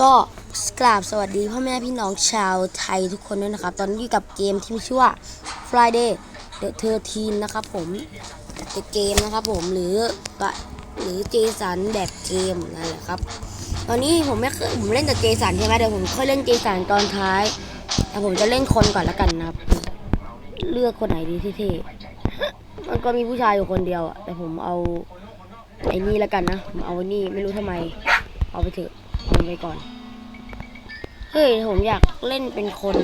ก็กราบสวัสดีพ่อแม่พี่น้องชาวไทยทุกคนด้วยนะครับ ตอนนี้อยู่กับเกมที่มีชื่อว่า Friday the 13 นะครับผม The Game นะครับผมหรือปะหรือเจสันแบบเกมนั่นแหละครับ ตอนนี้ผมไม่เคยผมเล่นแต่เจสันใช่ไหมเดี๋ยวผมค่อยเล่นเจสันตอนท้าย แต่ผมจะเล่นคนก่อนแล้วกันนะครับ เลือกคนไหนดีที่เท่ๆมันก็มีผู้ชายอยู่คนเดียวอะแต่ผมเอาไอ้นี่แล้วกันนะ ผมเอาไอ้นี่ไม่รู้ทำไม เอาไปเถอะ เอาไปก่อน เฮ้ย ผมอยากเล่นเป็นคน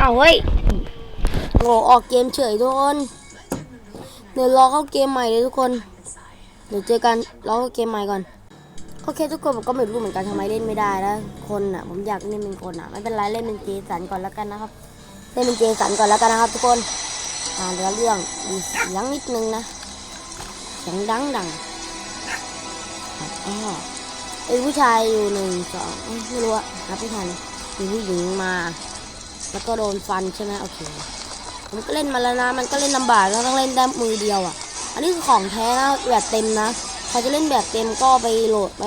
อ้าวเฮ้ยโง่ออกเกมเฉยทุกคน เดี๋ยวรอเข้าเกมใหม่เลยทุกคน เดี๋ยวเจอกันรอเข้าเกมใหม่ก่อน โอเคทุกคนผมก็ไม่รู้เหมือนกันทำไมเล่นไม่ได้นะคนอะ ผมอยากเล่นเป็นคนอะ ไม่เป็นไรเล่นเป็นเจสันก่อนแล้วกันนะครับ เล่นเป็นเจสันก่อนแล้วกันนะครับ ทุกคน อ่าเดี๋ยวเรื่องมีเสียงนิดนึงนะเสียงดังดังครับอ้ อไอ้ผู้ชายอยู่หนึ่งสองไม่รู้อะนับไม่ทันมีผู้หญิงมา แล้วก็โดนฟันใช่ไหมโอเคผมก็เล่นมาแล้วนะ มันก็เล่นลำบากแล้วต้องเล่นได้มือเดียวอะอันนี้คือของแท้นะแบบเต็มนะใครจะเล่นแบบเต็มก็ไปโหลดไป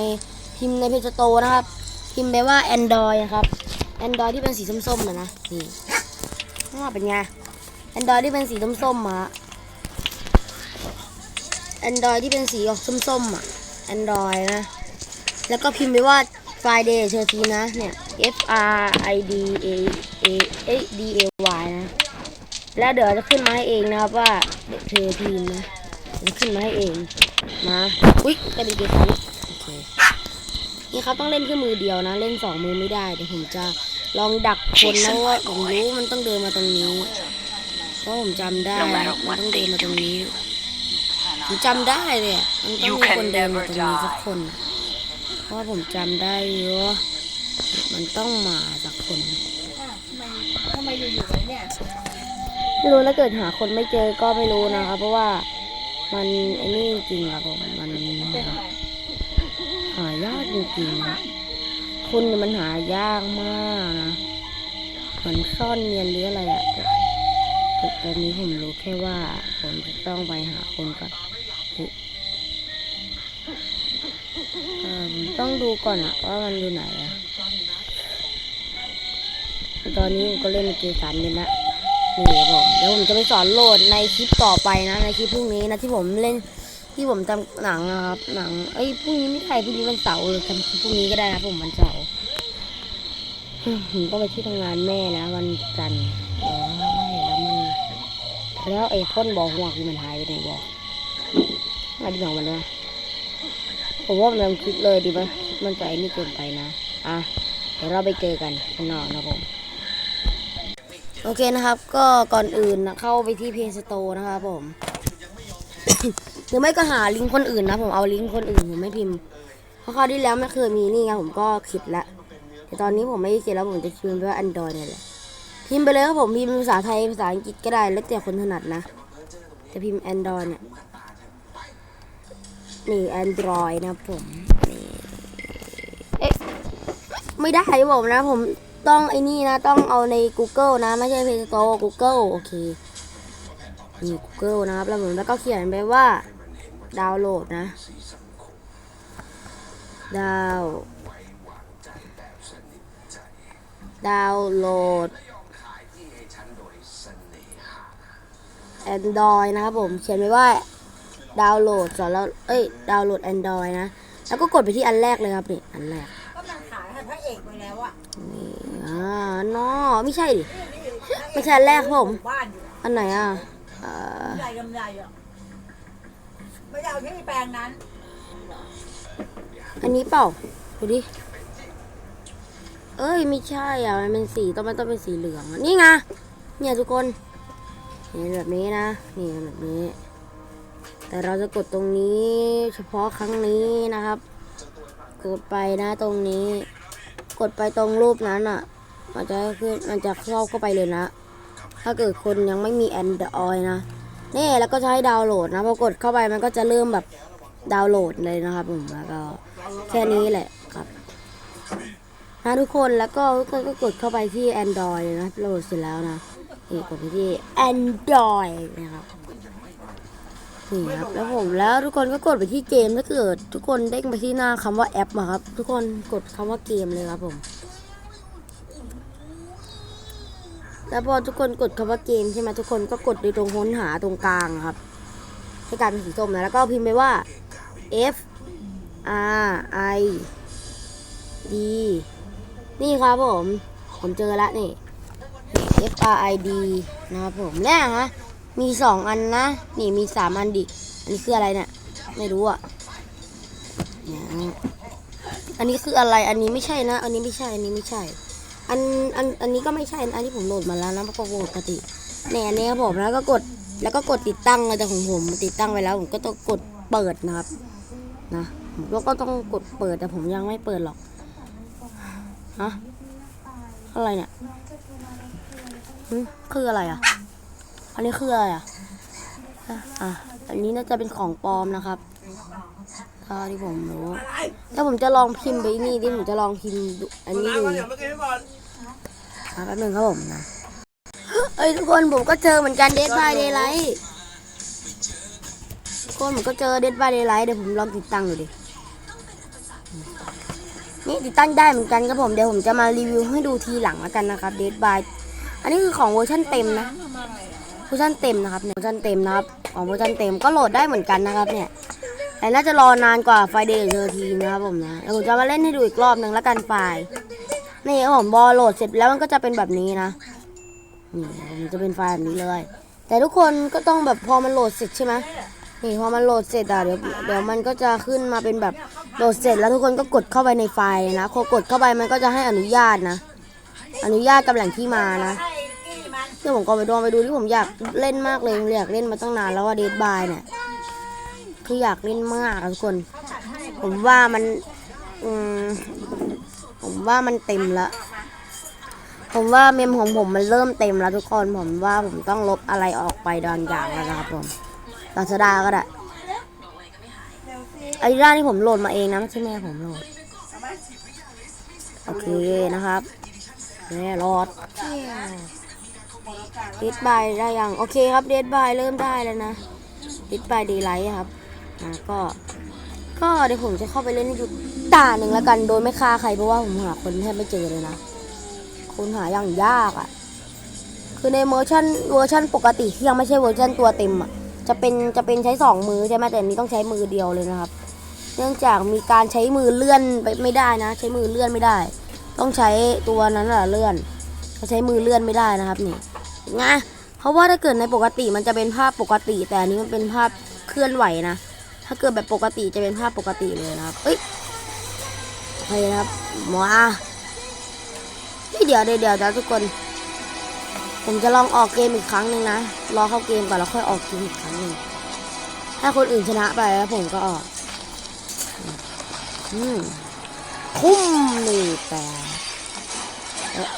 พิมพ์ในเพจโตนะครับ พิมพ์ไปว่า Android นะครับ Android ที่เป็นสีส้มๆนะนะนี่ว่าเป็นไง Android ที่เป็นสีส้มๆอะ Android ที่เป็นสีออกส้มๆอะ Android นะ แล้วก็พิมพ์ไปว่า Friday เชอร์ทีนะ เนี่ย F R I D A A A D A Y นะ แล้วเดี๋ยวจะขึ้นมาให้เองนะครับว่าเชอร์ทีนะจะขึ้นมาให้เองมาอุ๊ยกระดิ่งเกสันโอเคนี่ครับต้องเล่นแค่มือเดียวนะ เล่นสองมือไม่ได้เดี๋ยวผมจะลองดักคนนะว่าผมรู้มันต้องเดินมาตรงนี้เพราะผมจำได้มันต้องเดินมาตรงนี้ผมจำได้เลยมันต้องมีคนเดินมาตรงนี้สักคนอะ เพราะผมจำได้อยู่ว่ามันต้องมาจากคนทำไมอยู่ๆไว้เนี่ยไม่รู้ถ้าเกิดหาคนไม่เจอก็ไม่รู้นะครับ เพราะว่ามันไอ้นี่จริงๆครับผมมันหายากจริงๆนะคุณเนี่ยมันหายากมากนะเหมือนซ่อนเนียนหรืออะไรอะแต่แต่ตอนนี้ผมรู้แค่ว่า ผมจะต้องไปหาคนก่อน ต้องดูก่อนอะว่ามันอยู่ไหนอะตอนนี้ผมก็เล่นเกมสามเดือนละนี่ผมเดี๋ยวผมจะไปสอนโหลดในคลิปต่อไปนะในคลิปพรุ่งนี้นะที่ผมเล่นที่ผมจำหนังนะครับหนังเอ้ยพรุ่งนี้ไม่ใช่พรุ่งนี้วันเสาร์เลยทำคลิปพรุ่งนี้ก็ได้นะผมวันเสาร์ผมต้องไปที่ทำงานแม่นะวันจันทร์แล้วมันแล้วไอ้พ่นบอกหัวคือมันหายไปไหนบอกมาดีของมันวะ ผมว่ามันคลิปเลยดีปะคลิปมันจะไอ้นี่เกินไปนะอะเดี๋ยวเราไปเจอกันข้างนอกนะผมโอเคนะครับ ก็ก่อนอื่นนะเข้าไปที่เพจสโตนะครับผม หรือไม่ก็หาลิงก์คนอื่นนะผมเอาลิงก์คนอื่นผมไม่พิมพ์เพราะคราวที่แล้วไม่เคยมีนี่ไงผมก็คิดแล้วแต่ตอนนี้ผมไม่ได้คิดแล้วผมจะพิมพ์ไปว่า Android เนี่ยแหละพิมพ์ไปเลยครับผมพิมพ์ภาษาไทยภาษาอังกฤษก็ได้แล้วแต่คนถนัดนะแต่พิมพ์ Android เนี่ย นี่ Android นะผมนี่เอ๊ะไม่ได้ผมนะ ผมต้องไอ้นี่นะ ต้องเอาใน Google นะ ไม่ใช่ Play Store Google โอเคนี่ Google นะครับแล้วผมแล้วก็เขียนไปว่า ดาวน์โหลดนะ ดาวดาวน์โหลด Android นะครับผม เขียนไปว่า ดาวน์โหลดสอนแล้วเอ้ย ดาวน์โหลด Android นะ แล้วก็กดไปที่อันแรกเลยครับนี่ อันแรก ก็มันขายให้พระเอกไปแล้วอะนี่อ่านอไม่ใช่ดิ ไม่ใช่อันแรกครับผม บ้านอยู่อันไหนอะเอ่อใหญ่กำไรอะไม่ได้เอาที่แปลงนั้นอันนี้เปล่า ดูดิ เอ้ย ไม่ใช่อะ มันเป็นสีต้องมันต้องเป็นสีเหลืองอะนี่ไง เนี่ยทุกคน นี่แบบนี้นะ นี่แบบนี้ แต่เราจะกดตรงนี้เฉพาะครั้งนี้นะครับ กดไปนะตรงนี้ กดไปตรงรูปนั้นอะ มันจะขึ้นมันจะเข้าเข้าไปเลยนะ ถ้าเกิดคนยังไม่มี Android นะนี่แล้วก็จะให้ดาวน์โหลดนะพอกดเข้าไปมันก็จะเริ่มแบบดาวน์โหลดเลยนะครับผมแล้วก็แค่นี้แหละครับนะทุกคนแล้วก็ทุกคนก็กดเข้าไปที่ Android เลยนะโหลดเสร็จแล้วนะนี่กดไปที่ Android นะครับ นี่ครับแล้วผมแล้วทุกคนก็กดไปที่เกมถ้าเกิด ทุกคนเด้งไปที่หน้าคำว่าแอปอะครับ ทุกคนกดคำว่าเกมเลยครับผม แล้วพอทุกคนกดคำว่าเกมใช่ไหมทุกคนก็กดในตรงค้นหาตรงกลางครับให้กลายเป็นสีส้มนะแล้วก็พิมพ์ไปว่า F R I D นี่ครับผม ผมเจอแล้วนี่ F R I D นะครับผมเนี่ยฮะ มีสองอันนะ นี่มีสามอันดิ อันนี้คืออะไรเนี่ย ไม่รู้อะ อันนี้คืออะไร อันนี้ไม่ใช่นะ อันนี้ไม่ใช่ อันนี้ไม่ใช่ อัน อัน อันนี้ก็ไม่ใช่ อันที่ผมโหลดมาแล้วนะปกติเนี่ยอันนี้ครับผมแล้วก็กด แล้วก็กดติดตั้งเลยแต่ของผมติดตั้งไว้แล้ว ผมก็ต้องกดเปิดนะครับ นะผมก็ต้องกดเปิดแต่ผมยังไม่เปิดหรอก ฮะ อะไรเนี่ยคืออะไรอะ อันนี้คืออะไรอะอะอันนี้น่าจะเป็นของปลอมนะครับเท่าที่ผมรู้ถ้าผมจะลองพิมพ์ไปนี่ดิผมจะลองพิมพ์อันนี้ดูอย่ามากินให้หมดอะแป๊บนึงครับผมนะเอ้ยทุกคนผมก็เจอเหมือนกันเด d บายเด y ไลท์ทุกคนผมก็เจอเด d บายเด y ไลท์เดี๋ยวผมลองติดตั้งดูดินี่ติดตั้งได้เหมือนกันครับผมเดี๋ยวผมจะมารีวิวให้ดูทีหลังแล้วกันนะครับเด d บายอันนี้คือของเวอร์ชันเต็มนะ เวอร์ชันเต็มนะครับเนี่ยเวอร์ชันเต็มนะครับของเวอร์ชันเต็มก็โหลดได้เหมือนกันนะครับเนี่ยแต่น่าจะรอนานกว่าไฟเดย์เจอทีนะครับผมนะเดี๋ยวผมจะมาเล่นให้ดูอีกรอบหนึ่งแล้วกันไฟล์นี่ผมบอโหลดเสร็จแล้วมันก็จะเป็นแบบนี้นะนี่จะเป็นไฟล์แบบนี้เลย แต่ทุกคนก็ต้องแบบพอมันโหลดเสร็จใช่ไหมนี่พอมันโหลดเสร็จอะเดี๋ยวเดี๋ยวมันก็จะขึ้นมาเป็นแบบโหลดเสร็จแล้วทุกคนก็กดเข้าไปในไฟล์นะพอกดเข้าไปมันก็จะให้อนุญาตนะ อนุญาตกับแหล่งที่มานะ เดี๋ยวผมก็ไปดูไปดูที่ผมอยากเล่นมากเลยอยากเล่นมาตั้งนานแล้วว่าเดดบายเนี่ยคืออยากเล่นมากทุกคน ผมว่ามันอืมผมว่ามันเต็มละผมว่าเมมของผมมันเริ่มเต็มแล้วทุกคนผมว่าผมต้องลบอะไรออกไปบางอย่างแล้วนะครับผมลาซาด้าก็ได้ไอ้ด้านที่ผมโหลดมาเองนะไม่ใช่แม่ผมโหลดโอเคนะครับแม่รอด เดดบายได้ยัง โอเคครับเดดบายเริ่มได้แล้วนะเดดบายดีไลท์ครับอ่าก็ก็เดี๋ยวผมจะเข้าไปเล่นให้ดูตาหนึ่งแล้วกันโดยไม่ฆ่าใครเพราะว่าผมหาคนแทบไม่เจอเลยนะคนหาอย่างยากอะ่ะ คือในเวอร์ชันเวอร์ชันปกติที่ยังไม่ใช่เวอร์ชันตัวเต็มอะ่ะจะเป็นจะเป็นใช้สองมือใช่ไหมแต่อันนี้ต้องใช้มือเดียวเลยนะครับ เนื่องจากมีการใช้มือเลื่อนไปไม่ได้นะ ใช้มือเลื่อนไม่ได้ ต้องใช้ตัวนั้นแหละเลื่อนใช้มือเลื่อนไม่ได้นะครับนี่ ไงเพราะว่าถ้าเกิดในปกติมันจะเป็นภาพปกติ แต่อันนี้มันเป็นภาพเคลื่อนไหวนะ ถ้าเกิดแบบปกติจะเป็นภาพปกติเลยนะครับ เอ้ยโอเคนะครับมาเดี๋ยวเดี๋ยวเดี๋ยวทุกคน ผมจะลองออกเกมอีกครั้งหนึ่งนะ รอเข้าเกมก่อนแล้วค่อยออกเกมอีกครั้งหนึ่งถ้าคนอื่นชนะไปแล้วผมก็ออก อืมคุ้มนี่แต่เอ๊ะ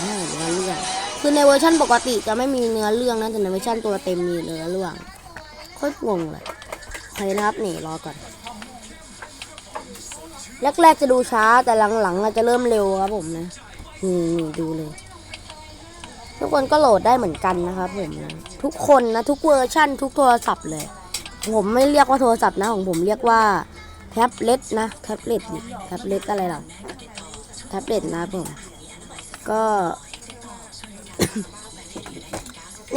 เนื้อเรื่อง คือในเวอร์ชันปกติจะไม่มีเนื้อเรื่องนะแต่ในเวอร์ชันตัวเต็มมีเนื้อเรื่องโคตรงงเลยโอเคนะครับนี่รอก่อนแรกๆจะดูช้าแต่หลังๆเราจะเริ่มเร็วครับผมนะนี่ดูเลย ทุกคนก็โหลดได้เหมือนกันนะครับผมนะทุกคนนะทุกเวอร์ชันทุกโทรศัพท์เลย ผมไม่เรียกว่าโทรศัพท์นะของผมเรียกว่าแท็บเล็ตนะแท็บเล็ตแท็บเล็ตอะไรหรอแท็บเล็ตนะผมก็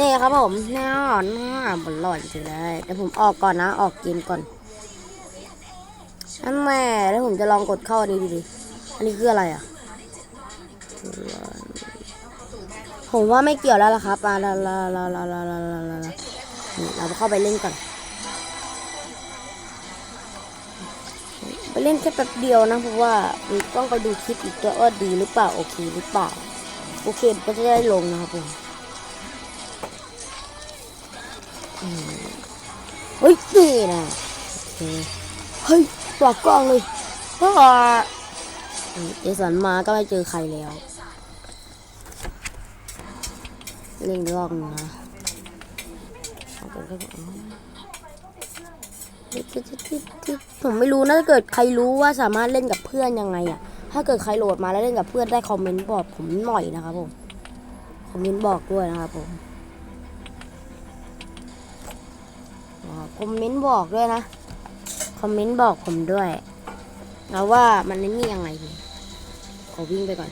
นี่ครับผมแน่นอนหน้าบนหล่อจริงเลยแต่ผมออกก่อนนะ ออกเกมก่อนนั่นแม่แล้วผมจะลองกดเข้าอันนี้ดูดิอันนี้คืออะไรอะ ผมว่าไม่เกี่ยวแล้วล่ะครับอ่าลาลาลาลาลาลาลาลาเราเข้าไปเล่นก่อน ไปเล่นแค่แป๊บเดียวนะเพราะว่าต้องไปดูคลิปอีกด้วว่าดีหรือเปล่าโอเคหรือเปล่า โอเคก็จะได้ลงนะครับผม เฮ้ยนี่นะเฮ้ยปลอกกล้องเลยว้าเจสันมาก็ไม่เจอใครแล้วเล่นรอบนึงนะเอาไปก็เอาผมไม่รู้นะถ้าเกิดใครรู้ว่าสามารถเล่นกับเพื่อนยังไงอะ ถ้าเกิดใครโหลดมาแล้วเล่นกับเพื่อนได้คอมเมนต์บอกผมหน่อยนะครับผม คอมเมนต์บอกด้วยนะครับผม คอมเมนต์บอกด้วยนะ คอมเมนต์บอกผมด้วยแล้วว่ามันนี่ยังไงดีขอวิ่งไปก่อน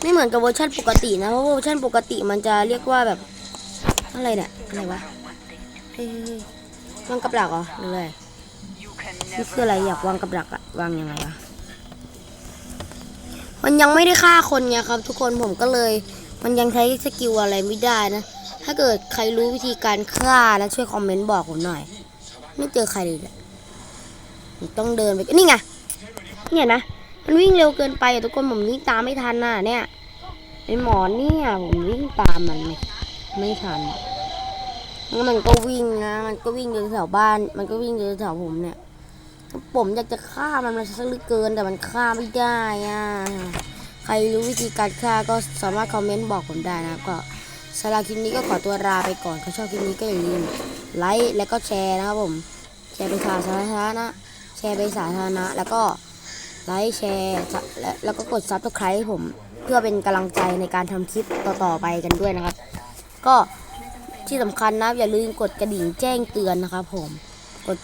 ไม่เหมือนกับเวอร์ชันปกตินะ เพราะว่าเวอร์ชันปกติมันจะเรียกว่าแบบ อะไรเนี่ย อะไรวะเฮ้ยๆๆวางกับดักเหรอหรืออะไรนี่คืออะไรอยากวางกับดักอะวางยังไงวะมันยังไม่ได้ฆ่าคนไงครับ ทุกคนผมก็เลย มันยังใช้สกิลอะไรไม่ได้นะ ถ้าเกิดใครรู้วิธีการฆ่านะช่วยคอมเมนต์บอกผมหน่อย ไม่เจอใครเลยต้องเดินไป นี่ไง เนี่ยนะ มันวิ่งเร็วเกินไปอะทุกคนผมวิ่งตามไม่ทันน่ะเนี่ยไอหมอนเนี่ยผมวิ่งตามมันไม่ไม่ทันแล้วมันก็วิ่งนะ มันก็วิ่งอยู่แถวบ้าน มันก็วิ่งอยู่แถวผมเนี่ย ผมอยากจะฆ่ามันมันซะเหลือเกินแต่มันฆ่าไม่ได้อะ ครรู้วิธีการฆ่าก็สามารถคอมเมนต์บอกผมได้นะครับก็สำหรับคลิปนี้ก็ขอตัวลาไปก่อนถ้าชอบคลิปนี้ก็อย่าลืมไลค์และก็แชร์นะครับผม แชร์ไปสาธารณะแชร์ไปสาธารณะ แล้วก็ไลค์แชร์และแล้วก็กดซับสไครต์ผม เพื่อเป็นกำลังใจในการทำคลิปต่อๆไปกันด้วยนะครับ ก็ที่สำคัญนะอย่าลืมกดกระดิ่งแจ้งเตือนนะครับผมกด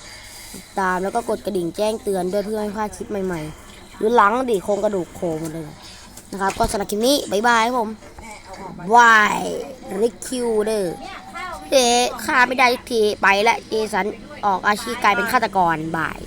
ติดตามแล้วก็กดกระดิ่งแจ้งเตือนด้วยเพื่อไม่พลาดคลิปใหม่ๆ หรือหลังดิโครงกระดูกโคมเลย นะครับ ก็สำหรับคลิปนี้บายบายครับผมวายริคิวเดอร์เจ๊ฆ่าไม่ได้ทีไปละเจสันออกอาชีพกลายเป็นฆาตกรบาย